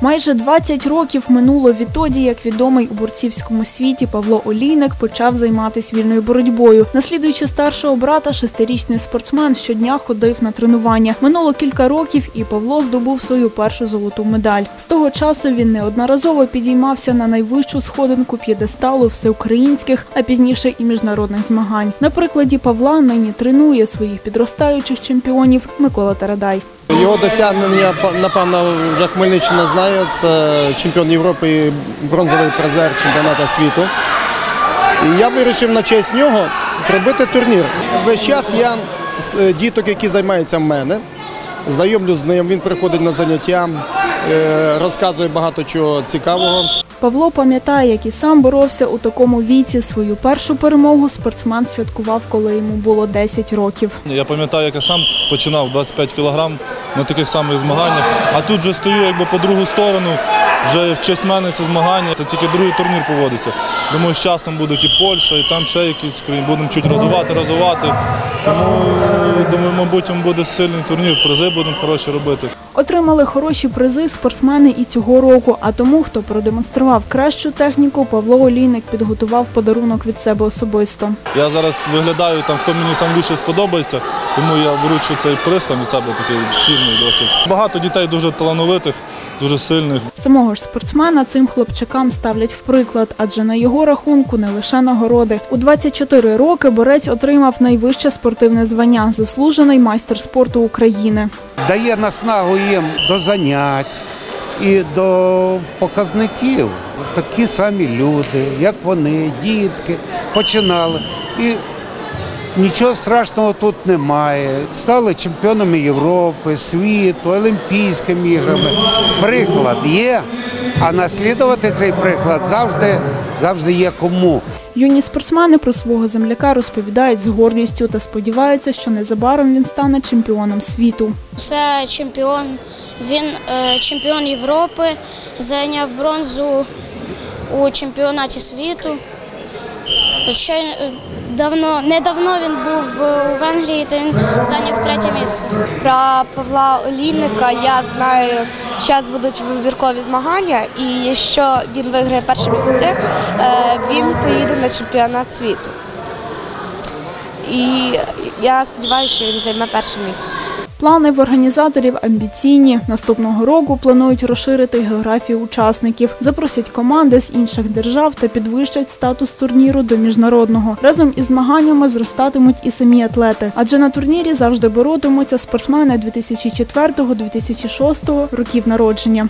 Майже 20 років минуло відтоді, як відомий у борцівському світі Павло Олійник почав займатися вільною боротьбою. Наслідуючи старшого брата, шестирічний спортсмен щодня ходив на тренування. Минуло кілька років, і Павло здобув свою першу золоту медаль. З того часу він неодноразово підіймався на найвищу сходинку п'єдесталу всеукраїнських, а пізніше і міжнародних змагань. На прикладі Павла нині тренує своїх підростаючих чемпіонів Микола Тарадай. Його досягнення, напевно, вже Хмельниччина знає. Це чемпіон Європи і бронзовий призер чемпіонату світу. І я вирішив на честь нього зробити турнір. Весь час я з е, діток, які займаються в мене, знайомлю з ним. Він приходить на заняття, е, розказує багато чого цікавого. Павло пам'ятає, як і сам боровся у такому віці. Свою першу перемогу спортсмен святкував, коли йому було 10 років. Я пам'ятаю, як я сам починав 25 кілограм на таких самих змаганнях, а тут вже стою якби по другу сторону. Вже в честь мене це змагання, це тільки другий турнір поводиться. Думаю, з часом будуть і Польща, і там ще якісь країни. Будемо чуть розвивати, розвивати. Тому думаю, мабуть, буде сильний турнір, призи будемо хороші робити. Отримали хороші призи спортсмени і цього року. А тому, хто продемонстрував кращу техніку, Павло Олійник підготував подарунок від себе особисто. Я зараз виглядаю там, хто мені сам більше сподобається, тому я вручу цей приз там від себе такий цінний досить. Багато дітей дуже талановитих, дуже сильних. Самого ж спортсмена цим хлопчакам ставлять в приклад, адже на його рахунку не лише нагороди. У 24 роки борець отримав найвище спортивне звання заслужений майстер спорту України. дає наснагу їм до занять і до показників. Такі самі люди, як вони, дітки, починали. І нічого страшного тут немає. Стали чемпіонами Європи, світу, Олімпійськими іграми. Приклад є, а наслідувати цей приклад завжди, завжди є кому. Юні спортсмени про свого земляка розповідають з гордістю та сподіваються, що незабаром він стане чемпіоном світу. Це чемпіон. Він е, чемпіон Європи, зайняв бронзу у чемпіонаті світу. Ще е, давно, недавно він був у Венгрії, то він зайняв третє місце. Про Павла Олійника я знаю, зараз будуть вибіркові змагання, і якщо він виграє перше місце, е, він поїде на чемпіонат світу. І я сподіваюся, що він займе перше місце. Плани в організаторів амбіційні. Наступного року планують розширити географію учасників, запросять команди з інших держав та підвищать статус турніру до міжнародного. Разом із змаганнями зростатимуть і самі атлети, адже на турнірі завжди боротимуться спортсмени 2004-2006 років народження.